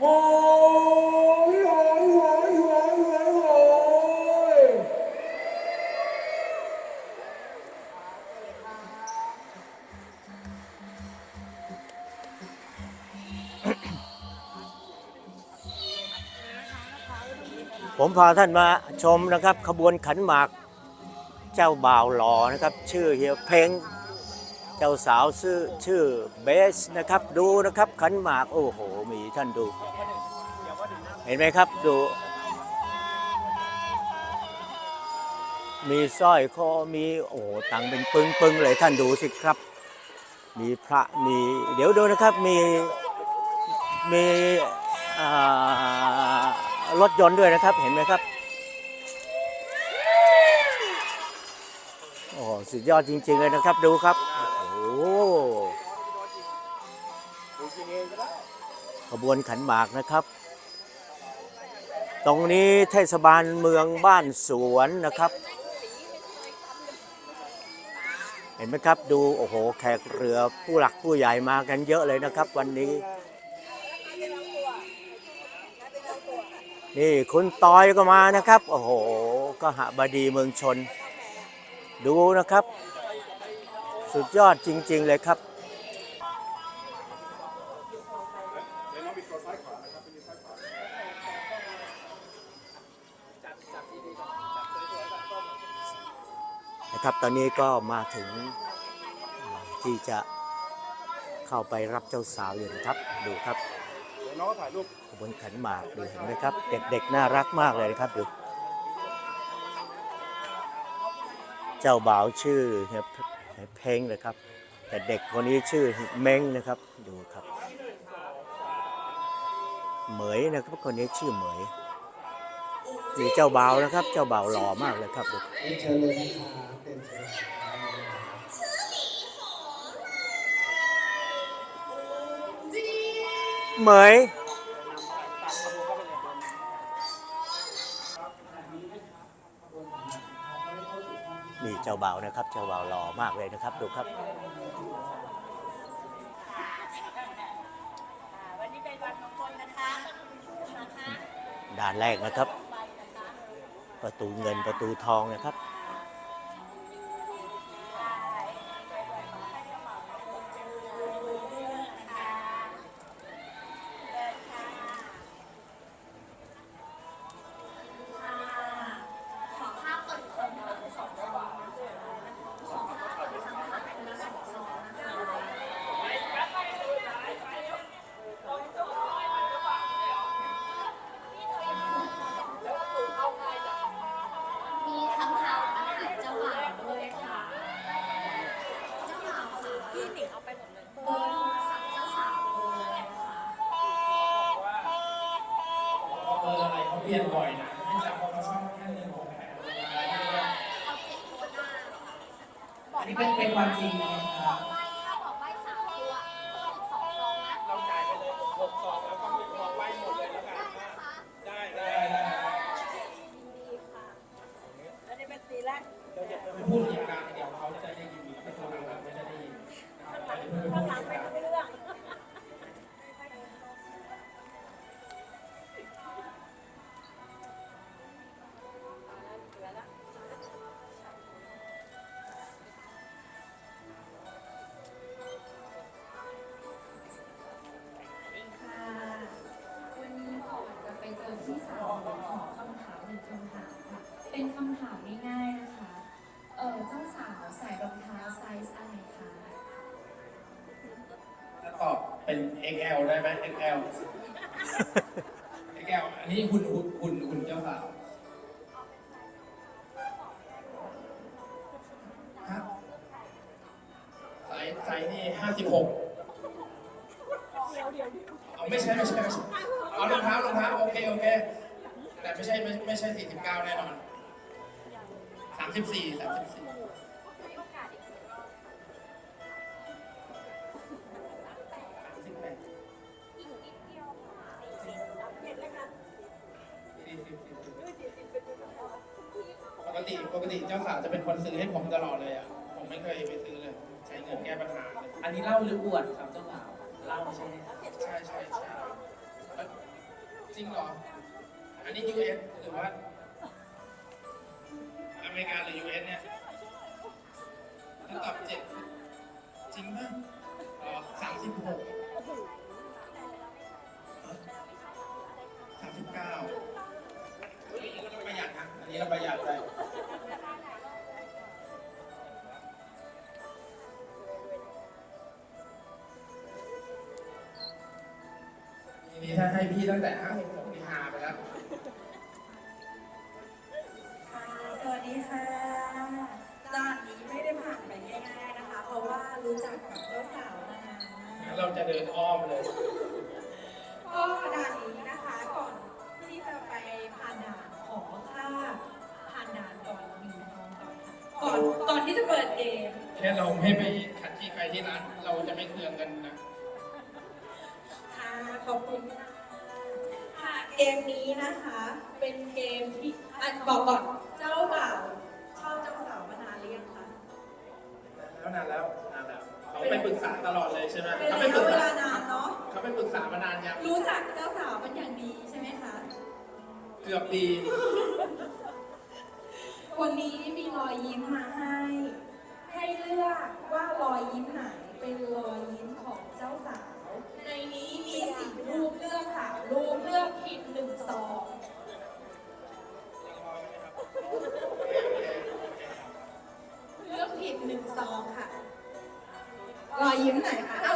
โอ้ยโอ้ยโอ้ยโอ้ยโอ้ยโอ้ยผมพาท่านมาชมนะครับ ขบวนขันหมาก เจ้าบ่าวหล่อนะครับ ชื่อเฮียเพงเจ้าสาวชื่อชื่อเบสนะครับ ดูนะครับขันหมาก โอ้โห มีท่านดู เห็นไหมครับดู มีสร้อยคอมีโอ้ตังเป็นปึงปึงๆเลยท่านดูสิครับ มีพระมีเดี๋ยวดูนะครับมีมีรถยนต์ด้วยนะครับเห็นไหมครับโอ้สุดยอดจริง ๆ เลยนะครับดูครับโอ้ขบวนขันหมากนะครับ ตรงนี้เทศบาลเมืองบ้านสวนนะครับ เห็นไหมครับดูโอ้โหแขกเรือผู้หลักผู้ใหญ่มากันเยอะเลยนะครับ วันนี้ นี่คุณตอยก็มานะครับ โอ้โหก็หบดีเมืองชน ดูนะครับ สุดยอดจริง ๆ เลยครับ นะครับตอนนี้ก็มาถึงที่จะเข้าไปรับเจ้าสาวอยู่นะครับดูครับน้องถ่ายรูปขบวนขันหมากดูเห็นไหมครับ เด็กๆน่ารักมากเลยนะครับดูเจ้าบ่าวชื่อเฮียเฮียเพ้งนะครับ แต่เด็กคนนี้ชื่อเม้งนะครับดูครับ เหมยนะครับคนนี้ชื่อเหมย มีเจ้าบ่าวนะครับ เจ้าบ่าวหล่อมากเลยครับดูเรียนเชิญเลยนะครับเรียนเชิญเหมยนี่เจ้าบ่าวนะครับ เจ้าบ่าวหล่อมากเลยนะครับ ดูครับวันนี้เป็นวันมงคลนะคะนะคะด่านแรกนะครับ ประตูเงินประตูทองนะครับ ขอคำถามหนึ่งคำถามค่ะ เป็นคำถามง่ายๆนะคะ เออเจ้าสาวใส่รองเท้าไซส์อะไรคะถ้าตอบเป็น XL ได้ไหม XL XL อันนี้หุ่นหุ่นหุ่นหุ่นเจ้าสาวฮะไซส์ไซส์นี่ห้าสิบหกเอาไม่ใช่ไม่ใช่ไม่ใช่เอารองเท้ารองเท้าโอเคโอเค แต่ไม่ใช่ไม่ไม่ใช่สี่สิบเก้าแน่นอนสามสิบสี่สามสิบสี่สามสิบแปดสี่สิบปกติปกติเจ้าสาวจะเป็นคนซื้อให้ผมตลอดเลยอะ ผมไม่เคยไปซื้อเลย ใช้เงินแก้ปัญหาเลยอันนี้เล่าหรืออวดครับเจ้าบ่าวเล่าใช่ไหมใช่ใช่ใช่จริงเหรอ อันนี้ US หรือว่าอเมริกาหรือ US เนี่ยถ้าตอบเจ็ดจริงป่ะเหรอสามสิบหกสามสิบเก้าประหยัดนะ อันนี้เราประหยัดไปนี้ถ้าให้พี่ตั้งแต่ห้าห เราจะเดินอ้อมเลยก็ด่านนี้นะคะก่อนที่จะไปผ่านด่านขอค่าผ่านด่านก่อนมีน้องก่อนค่ะก่อนก่อนที่จะเปิดเกมแค่เราไม่ไปขัดที่ใครที่ร้านเราจะไม่เคืองกันนะค่ะขอบคุณค่ะค่ะเกมนี้นะคะ เป็นเกมที่อะบอกก่อนเจ้าบ่าวชอบเจ้าสาวมานานหรือยังคะแล้วนานแล้วนานแล้ว เขาไปปรึกษาตลอดเลยใช่ไหมเป็นเขาระไปปรึยะกเวษาลานานเนาะ เขาไปปรึกษามานานยังรู้จักเจ้าสาวเป็นอย่างดีใช่ไหมคะ เกือบดีวันนี้มีรอยยิ้มมาให้ ให้เลือกว่ารอยยิ้มไหนเป็นรอยยิ้มของเจ้าสาว ในนี้มีสี่รูปเลือกสามรูปเลือกผิดหนึ่งซองเลือกผิดหนึ่งซองค่ะ รอยยิ้มไหนคะเอารอยยิ้ม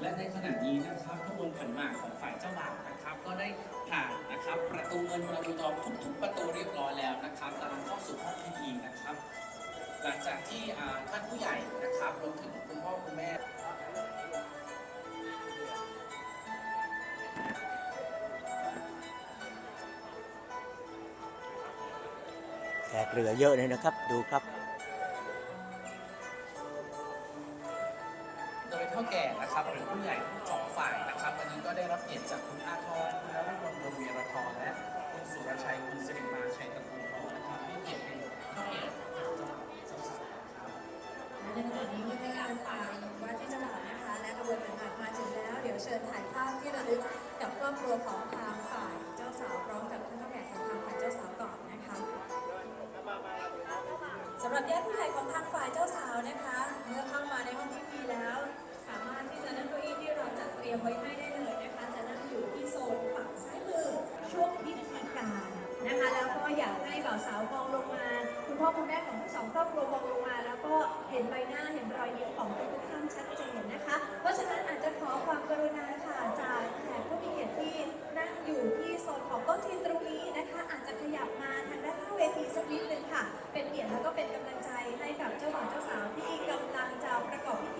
และในขณะนี้นะครับขบวนขันหมากของฝ่ายเจ้าบ่าวนะครับ ก็ได้ผ่านนะครับ ประตูเงินประตูทองทุก ๆ ประตูเรียบร้อยแล้วนะครับกำลังเข้าสู่ห้องพิธีนะครับ หลังจากที่ท่านผู้ใหญ่นะครับรวมถึงคุณพ่อคุณแม่แขกเหลือเยอะเลยนะครับ ดูครับ ผู้ใหญ่ทั้งสองฝ่ายนะครับวันนี้ก็ได้รับเกียรติจากคุณอาทรคุณนฤมลวงเวียรทรและคุณสุรชัยคุณสิริมาชัยตระกูลทองนะครับที่เกียรติเป็นเท่าแก่เจ้าบ่าวเจ้าสาวครับในขณะนี้ในการฝ่ายว่าที่จ้าบ่าวนะคะ และกระบวนการหมากมาถึงแล้ว เดี๋ยวเชิญถ่ายภาพที่ระลึกกับครอบครัวของทางฝ่ายเจ้าสาวพร้อมกับท่านผู้ใหญ่ของทางฝ่ายเจ้าสาวก่อนนะคะสำหรับญาติผู้ใหญ่ของทางฝ่ายเจ้าสาวนะคะ เมื่อเข้ามาในห้องพิธีแล้ว บ่าวสาวมองลงมา คุณพ่อคุณแม่ของทั้งสองครอบครัวมองลงมา แล้วก็เห็นใบหน้าเห็นรอยยิ้มของทุกท่านชัดเจนนะคะ เพราะฉะนั้นอาจจะขอความกรุณาค่ะจากแขกผู้มีเกียรติที่นั่งอยู่ที่โซนของโต๊ะทีตรงนี้นะคะ อาจจะขยับมาทางด้านหน้าเวทีสักนิดนึงค่ะ เป็นเกียรติแล้วก็เป็นกำลังใจให้กับเจ้าบ่าวเจ้าสาวที่กำลังจะประกอบพิธี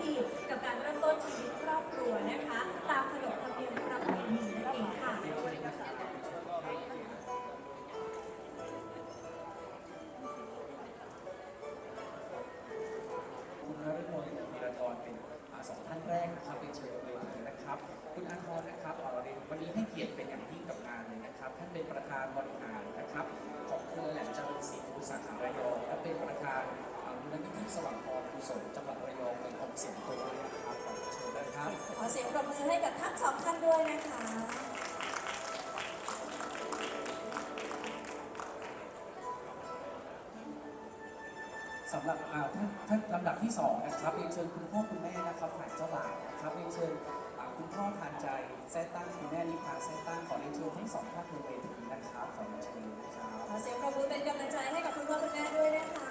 คุณพ่อคุณแม่นะครับฝ่ายเจ้าบ่าวนะครับเรียนเชิญอ่าคุณพ่อทานใจแซ่ตั้งคุณแม่นิพาแซ่ตั้งขอเรียนเชิญทั้งสองท่านบนเวทีนะครับขอเรียนเชิญนะครับขอเสียงปรบมือเป็นกำลังใจให้กับคุณพ่อคุณแม่ด้วยนะคะ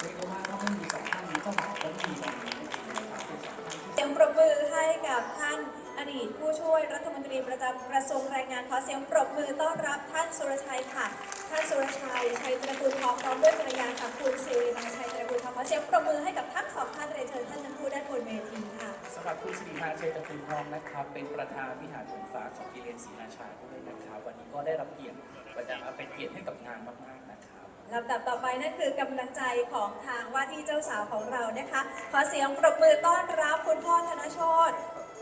เรียกได้ว่าถ้าไม่มีสองท่านนี้เจ้าบ่าวก็ไม่มีวันนี้นะครับเป็นสองท่านที่ เสียงปรบมือให้กับท่านอดีตผู้ช่วยรัฐมนตรีประจำกระทรวงแรงงานขอเสียงปรบมือต้อนรับท่านสุรชัยค่ะ ท่านสุรชัยชัยตระกูลทองพร้อมด้วยภรรยาค่ะคุณสิริมาชัยตระ องขอเสียงปรบมือให้กับทั้งสองท่านเรียนเชิญท่านทั้งคู่ด้านบนเวทีค่ะสำหรับคุณสิริมาเชยตระกูลทองนะครับ เป็นประธานวิหารหลวงฟ้าของกิเลนศรีราชาด้วยนะครับ วันนี้ก็ได้รับเกียรติประจำเป็นเกียรติให้กับงานมากๆนะครับลำดับต่อไปนั่นคือกำลังใจของทางว่าที่เจ้าสาวของเรานะคะ ขอเสียงปรบมือต้อนรับคุณพ่อธนโชต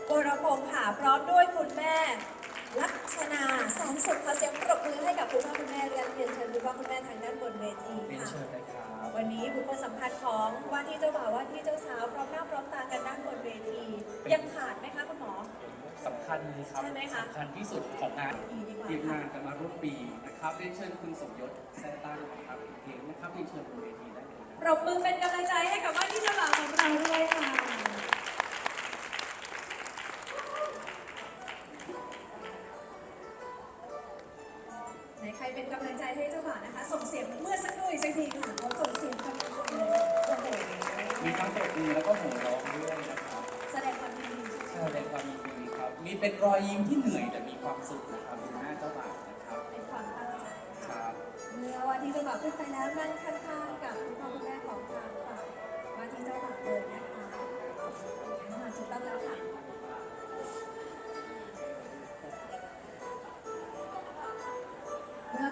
วรพงษ์ค่ะพร้อมด้วยคุณแม่ลักษณาแสนสุขขอเสียงปรบมือให้กับคุณพ่อคุณแม่เรียนเรียนเชิญคุณพ่อคุณแม่ทางด้านบนเวทีเรียนค่ะเชิญเลยครับ วันนี้บุคคลสำคัญของว่าที่เจ้าบ่าวว่าที่เจ้าสาวพร้อมหน้าพร้อมตากันด้านบนเวที ยังขาดไหมคะคุณหมอ สำคัญเลยครับใช่ไหมคะสำคัญที่สุดของงานดีดีกว่าเตรียมงานกันมาร่วมปีนะครับเรียนเชิญคุณสมยศแซ่ตั้งนะครับเพลงนะครับเรียนเชิญบนเวทีได้เลยนะ ปรบมือเป็นกำลังใจให้กับว่าที่เจ้าบ่าวของเราด้วยค่ะ เป็นกำลังใจให้เจ้าบ่าวนะคะ ส่งเสียงเมื่อสักครู่อีกสักทีค่ะเขาส่งเสียงกำลังใจเลยโอ้โหมีทั้งตบมือแล้วก็โห่ร้องด้วยนะครับแสดงความยินดีแสดงความยินดีครับ มีเป็นรอยยิ้มที่เหนื่อยแต่มีความสุขนะครับดูหน้าเจ้าบ่าวนะครับเป็นความตั้งใจครับเมื่อวันที่เจ้าบ่าวขึ้นไปแล้วนั่งข้างๆกับคุณพ่อคุณแม่ของทางฝ่ายว่าที่เจ้าบ่าวเลยนะคะอ่าถูกต้องแล้วค่ะ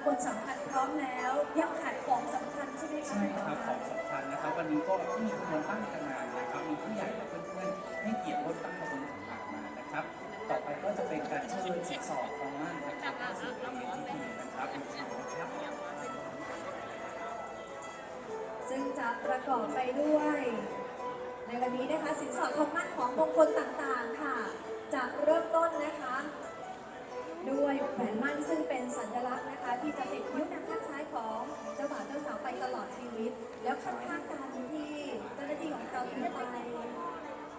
คนสำคัญพร้อมแล้วยังขาดของสำคัญใช่ไหมคะใช่ครับของสำคัญนะครับ วันนี้ก็ที่มีขบวนตั้งกันมานะครับ มีผู้ใหญ่และเพื่อนๆให้เกียรติร่วมตั้งขบวนขันหมากมานะครับ ต่อไปก็จะเป็นการเชิญสินสอดทองมั่นนะครับเข้าสู่ประเพณีพิธีนะครับเป็นชิวนะครับซึ่งจะประกอบไปด้วย ในวันนี้นะคะสินสอดทองมั่นของมงคลต่างๆค่ะ จะเริ่มต้นนะคะ ด้วยแหวนมั่นซึ่งเป็นสัญลักษณ์นะคะ ที่จะติดนิ้วนางข้างซ้ายของเจ้าบ่าวเจ้าสาวไปตลอดชีวิต แล้วข้างๆกันที่เจ้าหน้าที่ของเราถือไป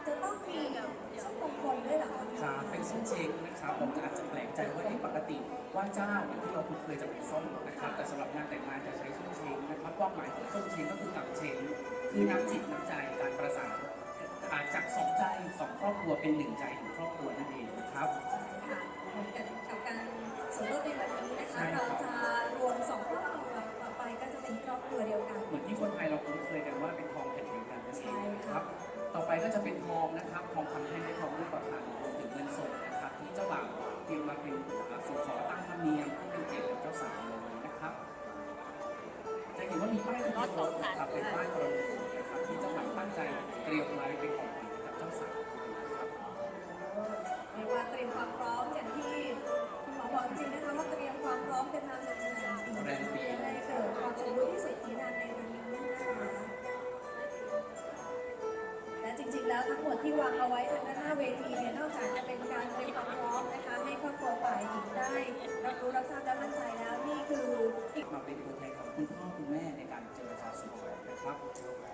จะต้องมีส้มมงคลด้วยเหรอคะครับเป็นส้มเช้งนะครับผมอาจจะแปลกใจว่าเอ๊ะปกติว่าเจ้าอย่างที่เราคุ้นเคยจะเป็นส้มนะครับ แต่สำหรับงานแต่งงานจะใช้ส้มเช้งนะครับความหมายของส้มเช้งก็คือตับเช้งคือน้ำจิตน้ำใจการประสานอาจากสองใจสองครอบครัวเป็นหนึ่งใจหนึ่งครอบครัวนั่นเองนะครับ ค่ะเหมือนกันกับการสมรสในแบบนี้นะคะใช่ครัเราบจะรวมสองครอบครัวต่อไปก็จะเป็นครอบครัวเดียวกัน เหมือนที่คนไทยเราคุ้นเคยกันว่าเป็นทองแผ่นเดียวกันนั่นเองนะครับ ต่อไปก็จะเป็นทองนะครับ ทองคำแท่งและทองรูปพรรณรวมถึงเงินสดนะครับ ที่เจ้าบ่าวเตรียมมาเป็นอ่าสู่ขอตั้งธรรมเนียมเพื่อเป็นเกียรติกับเจ้าสาวในวันนี้นะครับ จะเห็นว่ามีป้ายทะเบียนรถนะครับเป็นป้ายประมูลนะครับที่เจ้าบ่าวตั้งใจเตรียมไว้เป็นของขวัญให้กับเจ้าสาวนะครับเรียกว่าเตรียมความพร้อม จริงๆนะคะว่าเตรียมความพร้อมกันมานานปีแรมปีให้เกิดความสมบูรณ์ที่สุดที่นานในวันนี้นะคะและจริงๆแล้วทั้งหมดที่วางเอาไว้ทางด้านหน้าเวทีเนี่ยนอกจากจะเป็นการเตรียมความพร้อมนะคะ ให้ครอบครัวฝ่ายหญิงได้ รับรู้รับทราบและมั่นใจแล้วนี่คืออีกมาเป็นตัวแทนของคุณพ่อคุณแม่ในการเจรจาสู่ขอนะครับ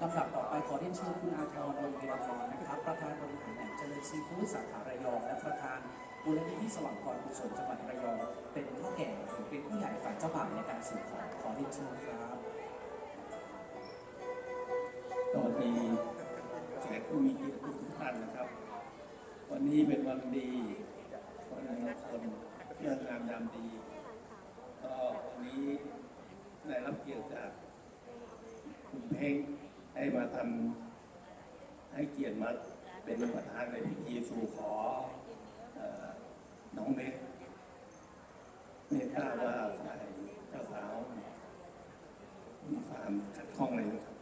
ลำดับต่อไปขอเรียนเชิญคุณอาทรวงศ์วีรธรนะครับ ประธานบริหารแหล่งเจริญซีฟู้ดสาขาระยอง และประธานมูลนิธิสว่างพรกุศลจังหวัดระยอง เป็นพ่อแก่หรือเป็นผู้ใหญ่ฝ่ายเจ้าบ่าวในการสู่ขอขอเรียนเชิญครับสวัสดีแขกผู้มีเกียรติทุกท่านนะครับ วันนี้เป็นวันดีวันมงคลเรื่องงามยามดีก็วันนี้ได้รับเกียรติจากคุณเพ่ง ให้มาทำให้เกียรติมาเป็นประธานในพิธีสู่ขอเอ่อน้องเมฆไม่ทราบว่าฝ่ายเจ้าสาว มีความขัดข้องอะไรไหมครับ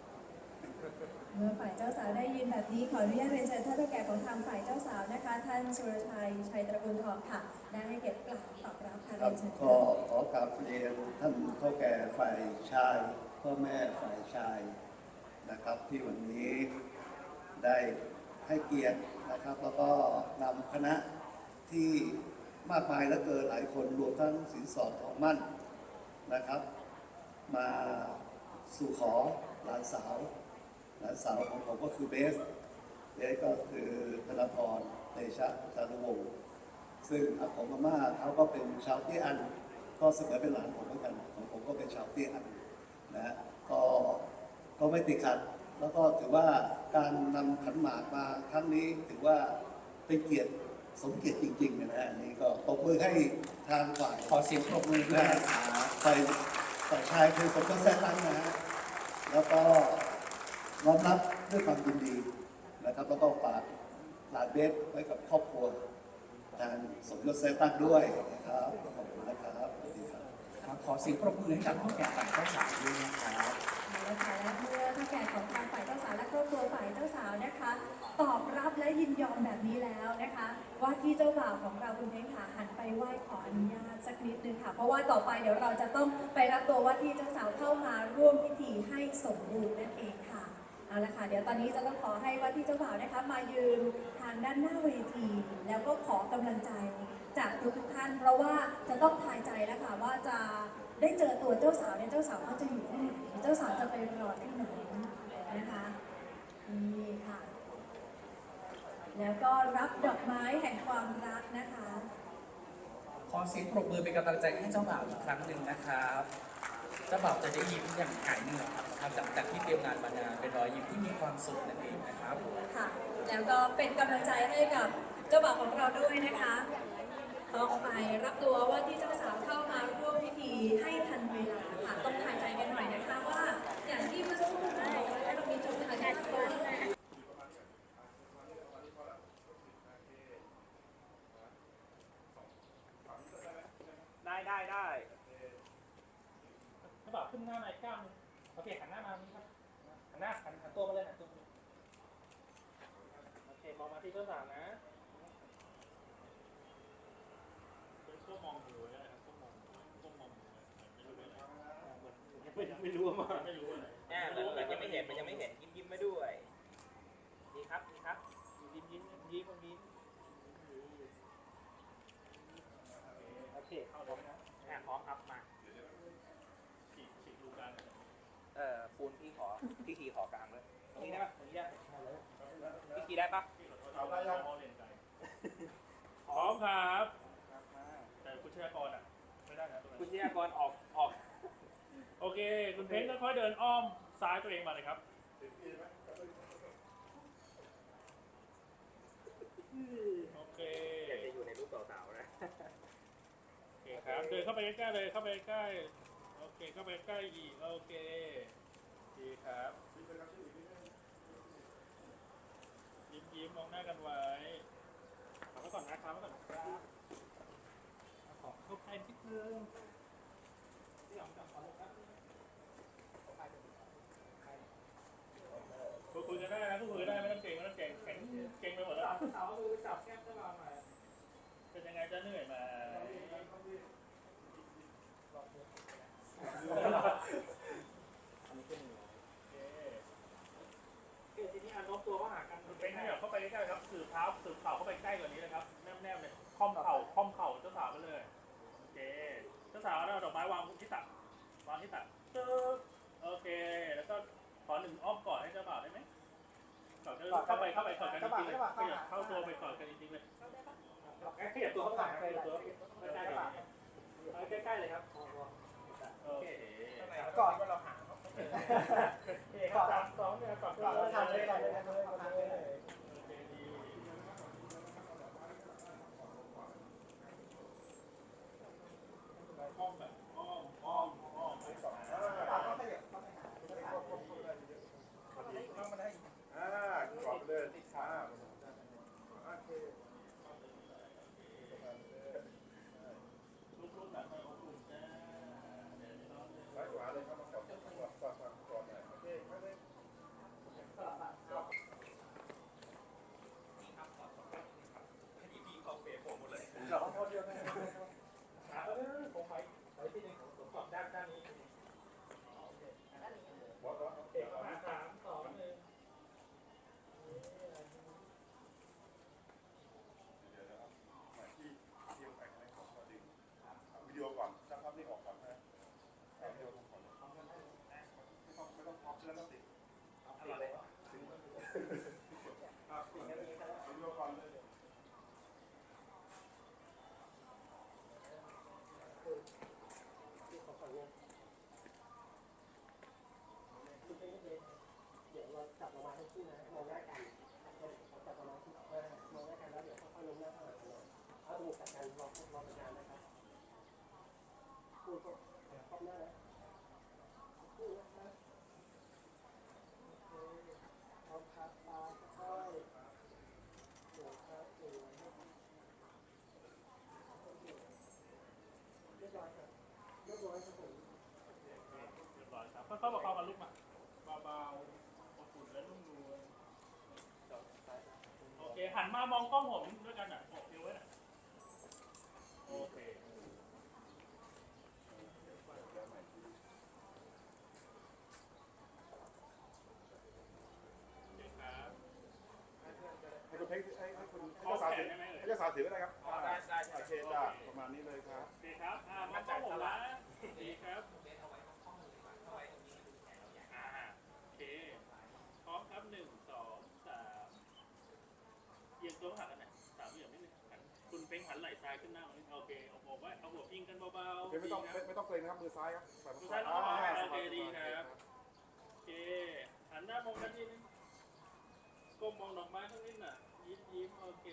เมื่อฝ่ายเจ้าสาวได้ยินแบบนี้ขออนุญาตเรียนเชิญท่านผู้แก่ของทางฝ่ายเจ้าสาวนะคะ ท่านสุรชัยชัยตระกูลทองค่ะได้ให้เกียรติกล่าวตอบรับค่ะครัเรีบยนเชิญก็ค่ะขอกราบเรียนท่านเท่าแก่ฝ่ายชายพ่อแม่ฝ่ายชาย นะครับที่วันนี้ได้ให้เกียรตินะครับ แล้วก็นำคณะที่มากมายและเกินหลายคนรวมทั้งสินสอดของมั่นนะครับ มาสู่ขอหลานสาวหลานสาวของผมก็คือเบสเบสก็คือธนพรเตชะจารุวงศ์ซึ่งอากงอาม่าเขาก็เป็นชาวเตี้ยอัน ก็เสมอเป็นหลานผมเหมือนกันของผมก็เป็นชาวเตี้ยอันนะก็ ก็ไม่ติดขัด แล้วก็ถือว่าการนำขันหมากมาครั้งนี้ถือว่าเป็นเกียรติสมเกียรติจริงๆนะฮะอันนี่ก็ตบมือให้ทางฝ่ายขอเสียงปรบมือด้วยนะครับฝ่ายฝ่ายชายคือสมยศแซ่ตั้งนะฮะแล้วก็น้อมรับด้วยความยินดีนะครับ แล้วก็ฝากหลานเบสไว้กับครอบครัวทางสมยศแซ่ตั้งด้วยนะครับขอบคุณนะครับสวัสดีครับ ครับขอเสียงปรบมือให้กับพ่อแก่ฝ่ายเจ้าสาวด้วยนะครับเอาละค่ะ และเมื่อท่านแก่ของทางฝ่ายเจ้าสาวและครอบครัวฝ่ายเจ้าสาวนะคะ ตอบรับและยินยอมแบบนี้แล้วนะคะ ว่าที่เจ้าบ่าวของเราคุณเพ้งค่ะหันไปไหว้ขออนุญาตสักนิดนึงค่ะ เพราะว่าต่อไปเดี๋ยวเราจะต้องไปรับตัวว่าที่เจ้าสาวเข้ามาร่วมพิธีให้สมบูรณ์นั่นเองค่ะเอาละค่ะเดี๋ยวตอนนี้จะต้องขอให้ว่าที่เจ้าบ่าวนะคะมายืนทางด้านหน้าเวที แล้วก็ขอกำลังใจจากทุกท่าน เพราะว่าจะต้องทายใจแล้วค่ะว่าจะได้เจอตัวเจ้าสาวเนี่ยเจ้าสาวเขาจะอยู่ที่ไหนเจ้าสาวจะไปรอที่ไหนนะคะนี่ค่ะ แล้วก็รับดอกไม้แห่งความรักนะคะ ขอเสียงปรบมือเป็นกำลังใจให้เจ้าบ่าวอีกครั้งหนึ่งนะครับเจ้าบ่าวจะได้ยิ้มอย่างหายเหนื่อยนะครับจากจากที่เตรียมงานมานานเป็นรอยยิ้มที่มีความสุขนั่นเองนะครับค่ะ แล้วก็เป็นกำลังใจให้กับเจ้าบ่าวของเราด้วยนะคะต้องไปรับตัวว่าที่เจ้าสาวเข้ามาร่วมพิธีให้ทันเวลาค่ะ ต้องถ่ายใจกันหน่อยนะคะว่าอย่างที่เมื่อสักครู่บอกไว้ว่าเรามีจุดถ่ายใจกันด้วย ได้ได้ได้ถ้าบอกขึ้นหน้ามาอีกก้าวหนึงโอเคหันหน้ามานี่ครับหันหน้าหันหันตัวมาเลยหันตัวมาเลยโอ เคมองมาที่เจ้าสาวนะก็มองอยู่นะก็มองก็มองไม่รู้ไม่รู้ว่ามาไม่รู้อะไรอ่ามันมันยังไม่เห็นมันยังไม่เห็นยิ้มยิ้มมาด้วย ดีครับดีครับ ยิ้มยิ้มยิ้มยิ้มโอเคเข้าเลยนะอ่าพร้อมครับมาฉีกฉีกดูกัน เอ่อปูนพี่ขอ พี่คีขอกลางเลยตรงนี้ได้ปะตรงนี้ได้พี่คีได้ปะ เอาได้ยังพร้อมครับ แต่คุณชยากรอะ ไม่ได้นะตรงคุณนั้นชยากรออกออกโอเค คุณเพ้นค่อยๆเดินอ้อมซ้ายตัวเองมาเลยครับโอเค อยากจะอยู่ในรูปสาวๆนะ โอเคครับ เดินเข้าไปใกล้ๆเลย เข้าไปใกล้ โอเค เข้าไปใกล้อีก โอเค ดีครับ ยิ้มมองหน้ากันไว้ทำไว้ก่อนนะทำไว้ก่อนนะครับขอเข้าใกล้นิดนึงที่หลังจับขอลงครับคุยกันได้นะคุยกันได้ไม่ต้องเก่งไม่ต้องเก่งแข็งเก่งไปหมดแล้วสาวดูจับแก้มตลอดหน่อยเป็นยังไงจะเหนื่อยไหม โอเคทีนี้อันโน้มตัวว่าหากันเป็นให้แบบเข้าไปใกล้ๆครับสืบเท้าสืบเข่าเข้าไปใกล้กว่านี้นะครับ แนบๆเลยค่อมเข่าค่อมเข่าเจ้าสาวไปเลย โอเค เจ้าสาวเอาดอกไม้วางที่ตักวางที่ตักตึ๊บโอเค แล้วก็ขอหนึ่งอ้อมกอดให้เจ้าบ่าวได้ไหมกอดกันเข้าไปเข้าไปกอดกันจริงๆเลยขยับเข้าตัวไปกอดกันจริงๆเลยขยับตัวเข้าไปขยับตัวใกล้ๆกันเอาใกล้ๆเลยครับโอเค ก่อนเราหาโอเคครับสามสองเนี่ยกอดก่อนเราทำเลยก่อนเลยโอเคดีอ้อมแบบอ้อมอ้อมอ้อมไปก่อน อ่ากรอบเลยอ่า ลูกๆแบบไม่อบอุ่นจ้าเดี๋ยวน้อง ซ้ายขวาเลยครับมากรอบกรอบกรอบกรอบหน่อย แล้วก็ติดเอาติดเลยครับติดติดดูก่อนเลย เดี๋ยวเราจับเรามาทั้งคู่นะมองหน้ากันจับเรามาที่มองหน้ากันแล้วเดี๋ยวค่อยๆลงหน้าเข้าหากันเลยเอาจมูกกัดกันรอรอสัญญาณนะครับคู่ก็ครอบหน้านะคู่นะครับโอเคเอาพับตาค่อยๆเดี๋ยวครับเดี๋ยวเรียบร้อยครับเรียบร้อยครับผม เรียบร้อยครับค่อยๆประคองกันลุกมาเบาๆอบอุ่นและนุ่มนวล โอเค หันมามองกล้องผมด้วยกันอะโอเคไว้น่ะโอเค โอเคครับ ให้คุณเพ็งให้ให้คุณให้เจ้าสาวถือให้เจ้าสาวถือก็ได้ครับ อ๋อได้ได้ โอเคจ้าประมาณนี้เลยครับ โอเคครับ อ่ามองกล้องผมนะดีครับ อ่า โอเค พร้อมครับหนึ่งสองสามเอียงตัวหักกันหน่อยสามเหลี่ยมนิดนึงหันคุณเป้งหันไหล่ซ้ายขึ้นหน้ามานิดโอเคเอาหัวไว้เอาหัวพิงกันเบาโอๆเคไม่ต้องดีคไม่รับไม่ต้องเกรงนะครับมือซ้ายครับใส่มือซ้ายแล้วอ่โอเคสบายดีสบายครับโอเคหันหน้ามองกันนิดนึงก้มมองดอกไม้ข้างนิดน่ะยิ้มยิ้มโอเค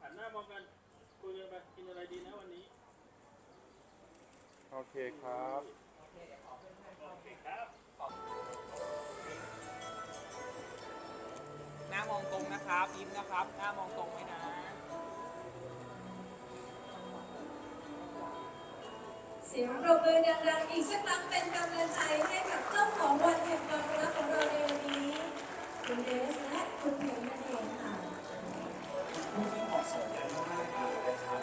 หันหน้ามองกันคุยกันไปกินอะไรดีนะวันนี้โอเคครับโอเคครับหน้ามองตรงนะครับยิ้มนะครับ หน้ามองตรงไว้นะ เสียงปรบมือดังๆอีกสักครั้งเป็นกำลังใจให้กับเจ้าของวันแห่งความรักของเราในวันนี้ คุณเดสและคุณเพลงนั่นเองค่ะผู้ที่เหมาะสมกันมากๆเลยนะครับ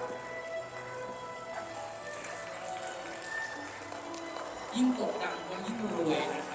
ยิ่งตกดังก็ยิ่งรวยนะครับ